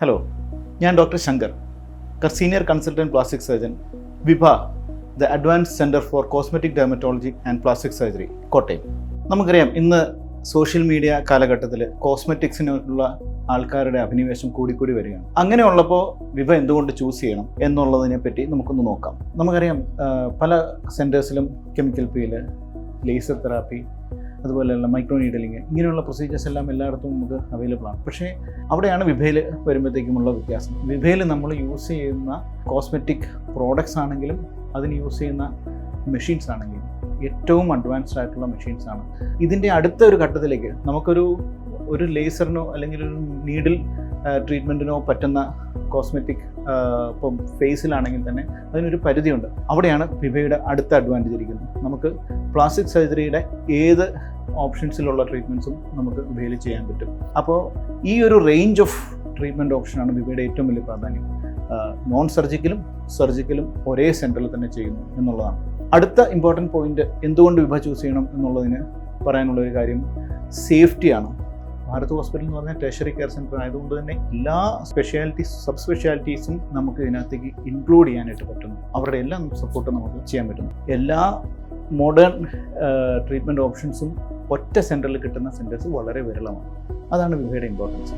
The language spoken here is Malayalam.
ഹലോ ഞാൻ doctor Shankar senior consultant plastic surgeon Vibha the advance centre for cosmetic dermatology and plastic surgery Kottayam. നമുക്കറിയാം ഇന്ന് സോഷ്യൽ മീഡിയ കാലഘട്ടത്തിൽ കോസ്മെറ്റിക്സിനുള്ള ആൾക്കാരുടെ അഭിനിവേശം കൂടിക്കൂടി വരികയാണ്. അങ്ങനെയുള്ളപ്പോൾ വിഭ എന്തുകൊണ്ട് ചൂസ് ചെയ്യണം എന്നുള്ളതിനെ പറ്റി നമുക്കൊന്ന് നോക്കാം. നമുക്കറിയാം പല സെന്റേഴ്സിലും കെമിക്കൽ പീൽ ലേസർ തെറാപ്പി അതുപോലെയുള്ള മൈക്രോ നീഡലിങ് ഇങ്ങനെയുള്ള പ്രൊസീജിയേഴ്സ് എല്ലാം എല്ലായിടത്തും നമുക്ക് അവൈലബിൾ ആണ്. പക്ഷേ അവിടെയാണ് വിഭയിൽ വരുമ്പോഴത്തേക്കുമുള്ള വ്യത്യാസം. വിഭയിൽ നമ്മൾ യൂസ് ചെയ്യുന്ന കോസ്മെറ്റിക് പ്രോഡക്ട്സ് ആണെങ്കിലും അതിന് യൂസ് ചെയ്യുന്ന മെഷീൻസ് ആണെങ്കിലും ഏറ്റവും അഡ്വാൻസ്ഡ് ആയിട്ടുള്ള മെഷീൻസ് ആണ്. ഇതിന്റെ അടുത്ത ഒരു ഘട്ടത്തിലേക്ക് നമുക്കൊരു ഒരു ലേസറിനോ അല്ലെങ്കിൽ ഒരു നീഡിൽ ട്രീറ്റ്മെന്റിനോ പറ്റുന്ന കോസ്മെറ്റിക് ഇപ്പം ഫേസിലാണെങ്കിൽ തന്നെ അതിനൊരു പരിധിയുണ്ട്. അവിടെയാണ് വിഭയുടെ അടുത്ത അഡ്വാന്റേജ് ഇരിക്കുന്നത്. നമുക്ക് പ്ലാസ്റ്റിക് സർജറിയുടെ ഏത് ഓപ്ഷൻസിലുള്ള ട്രീറ്റ്മെന്റ്സും നമുക്ക് വിഭയിൽ ചെയ്യാൻ പറ്റും. അപ്പോൾ ഈ ഒരു റേഞ്ച് ഓഫ് ട്രീറ്റ്മെന്റ് ഓപ്ഷനാണ് വിഭയുടെ ഏറ്റവും വലിയ പ്രാധാന്യം. നോൺ സർജിക്കലും സർജിക്കലും ഒരേ സെന്ററിൽ തന്നെ ചെയ്യുന്നു എന്നുള്ളതാണ്. അടുത്ത ഇമ്പോർട്ടന്റ് പോയിന്റ് എന്തുകൊണ്ട് വിഭ ചൂസ് ചെയ്യണം എന്നുള്ളതിന് പറയാനുള്ള ഒരു കാര്യം സേഫ്റ്റിയാണ് ഭാരത് ഹോസ്പിറ്റൽ എന്ന് പറഞ്ഞാൽ ടെഷറി കെയർ സെന്റർ ആയതുകൊണ്ട് തന്നെ എല്ലാ സ്പെഷ്യാലിറ്റീസ് സബ് സ്പെഷ്യാലിറ്റീസും നമുക്ക് ഇതിനകത്തേക്ക് ഇൻക്ലൂഡ് ചെയ്യാനായിട്ട് പറ്റുന്നു. അവരുടെ എല്ലാം സപ്പോർട്ട് നമുക്ക് ചെയ്യാൻ പറ്റുന്നു. എല്ലാ മോഡേൺ ട്രീറ്റ്മെന്റ് ഓപ്ഷൻസും ഒറ്റ സെന്ററിൽ കിട്ടുന്ന സെന്റേഴ്സ് വളരെ വിരളമാണ്. അതാണ് വിഭയുടെ ഇമ്പോർട്ടൻസ്